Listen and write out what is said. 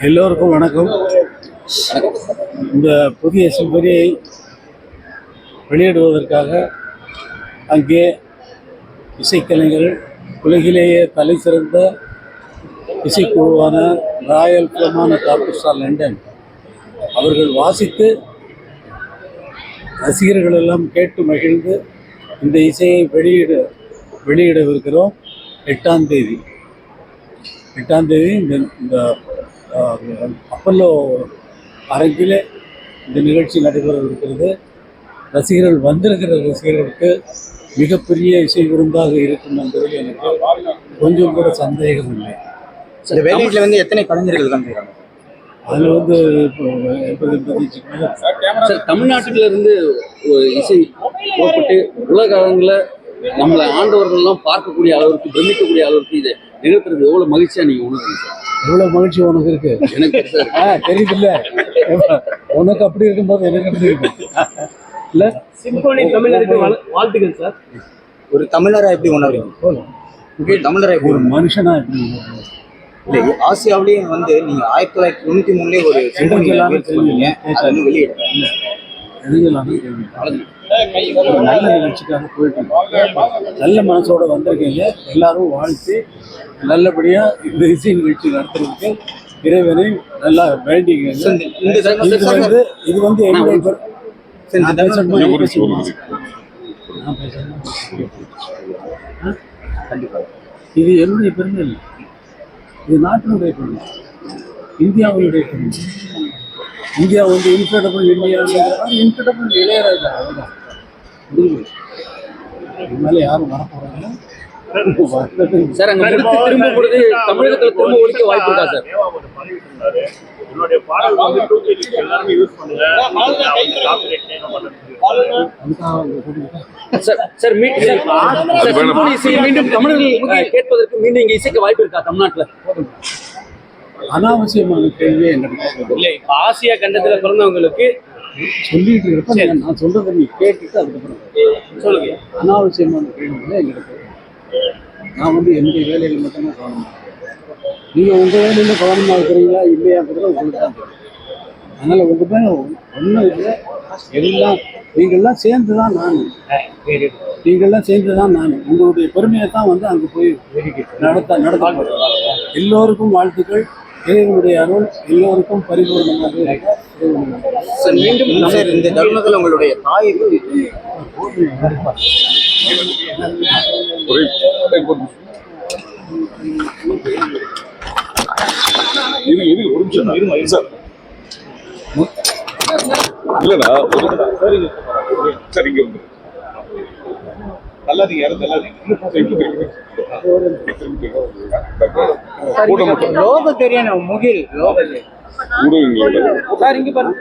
எல்லோருக்கும் வணக்கம். இந்த புதிய சிம்பரியை வெளியிடுவதற்காக அங்கே இசைக்கலைஞர்கள் உலகிலேயே தலை சிறந்த இசைக்குழுவான ராயல் பிலமான ஆர்கெஸ்ட்ரா லண்டன் அவர்கள் வாசித்து ரசிகர்கள் எல்லாம் கேட்டு மகிழ்ந்து இந்த இசையை வெளியிட வெளியிடவிருக்கிறோம். எட்டாம் தேதி. எட்டாம் தேதி இந்த இந்த அப்பல்லோ அரங்கில் இந்த நிகழ்ச்சி நடைபெற இருக்கிறது ரசிகர்கள் வந்திருக்கிற ரசிகர்களுக்கு மிகப்பெரிய இசை விருந்தாக இருக்கும் என்பதில் எனக்கு கொஞ்சம் கூட சந்தேகம் இல்லை. இந்த வேலையில வந்து எத்தனை கலைஞர்கள் கலந்துக்கிறாங்க அதில் வந்து சார் தமிழ்நாட்டில இருந்து ஒரு இசை புறப்பட்டு உலக அளவில் நம்மளை ஆண்டவர்கள்லாம் பார்க்கக்கூடிய அளவுக்கு பிரமிக்கக்கூடிய அளவுக்கு இதை நிகழ்த்துறது எவ்வளவு மகிழ்ச்சியா நீங்க உணர்றீங்க சார்? எவ்வளோ மகிழ்ச்சி உனக்கு இருக்கு. எனக்கு ஆ தெரியுதுல்ல. உனக்கு அப்படி இருக்கும்போது எனக்கு எப்படி இருக்கும் இல்லை? சிம்போனி தமிழருக்கு வாழ்- வாழ்த்துக்கள் சார். ஒரு தமிழரா எப்படி உணர்றீங்க? தமிழரா எப்படி ஒரு? மனுஷனா எப்படி இல்ல ஆசியாவிலேயே வந்து நீங்க ஆயிரத்தி தொள்ளாயிரத்தி தொண்ணூத்தி மூணுலயே ஒரு சிம்பொனி எடுக்கலாம்னு release ஒரு நல்ல நிகழ்ச்சிக்காக போயிட்டு இருக்கோம். நல்ல மனசோட வந்திருக்கீங்க. எல்லாரும் வாழ்த்து நல்லபடியா இந்த இசை நிகழ்ச்சி நடத்துறதுக்கு இறைவனை நல்லா வேண்டிங்க இது வந்து இது வந்து? கண்டிப்பா. இது என்னுடைய பெருமை இல்லை இது நாட்டினுடைய பெருமை இந்தியாவுடைய பெருமை இந்தியா வந்து இன்கிரெடபிள் இந்தியா இன்கிரெடபிள் இளையராஜா அதுதான் முடிவு இது மேலே யாரும் வரப்போறாங்க. சார் அங்க முடித்து திரும்ப பொழுது தமிழகத்துல திரும்ப ஒழிக்க வாய்ப்பு இருக்கா சார்? என்னுடைய பாடல் வந்து டூ எல்லாருமே யூஸ் பண்ணுங்க. காப்பிரைட் claim பண்ண சார் சார் மீ- சார், சார், சிம்பொனி இசையை மீண்டும் தமிழர்கள் கேட்பதற்கு மீண்டும் இங்க இசைக்க வாய்ப்பு இருக்கா தமிழ்நாட்டுல? அனாவசியமான கேள்வியே என்கிட்ட இல்ல இப்ப ஆசியா கண்டத்துல பிறந்தவங்களுக்கு சொல்லிட்டு இருப்ப நான் சொல்றதை நீ கேட்டுட்டு அதுக்கப்புறம் சொல்லுங்க. அனாவசியமான கேள்விகளை கேட்கணும். நான் வந்து என்னுடைய வேலையில் மட்டும்தான் கவனமாக நீங்கள் உங்கள் வேலையில் கவனமாக இருக்கிறீங்களா இல்லையாங்கிறத உங்களுக்கு தான் அதனால் உங்கள் மேலே ஒன்றும் இல்லை. எல்லாம் நீங்கள்லாம் சேர்ந்து தான் நான் நீங்கள்லாம் சேர்ந்து தான் நான் உங்களுடைய பெருமையை தான் வந்து அங்கே போய் நடத்த நடத்த எல்லோருக்கும் வாழ்த்துக்கள். இறைவனுடைய அருள் எல்லோருக்கும் பரிபூர்ணமாக இருக்க மீண்டும் சார் இந்த தருணத்துல உங்களுடைய தாய் இரு இரு ஒரு நிமிஷம் இருமா இரு சார் இல்லடா ஒரு சரி நல்லாதீங்க யாரும் மட்டும் லோக தெரியணும் முகில் லோக சார் இங்க பாருங்க.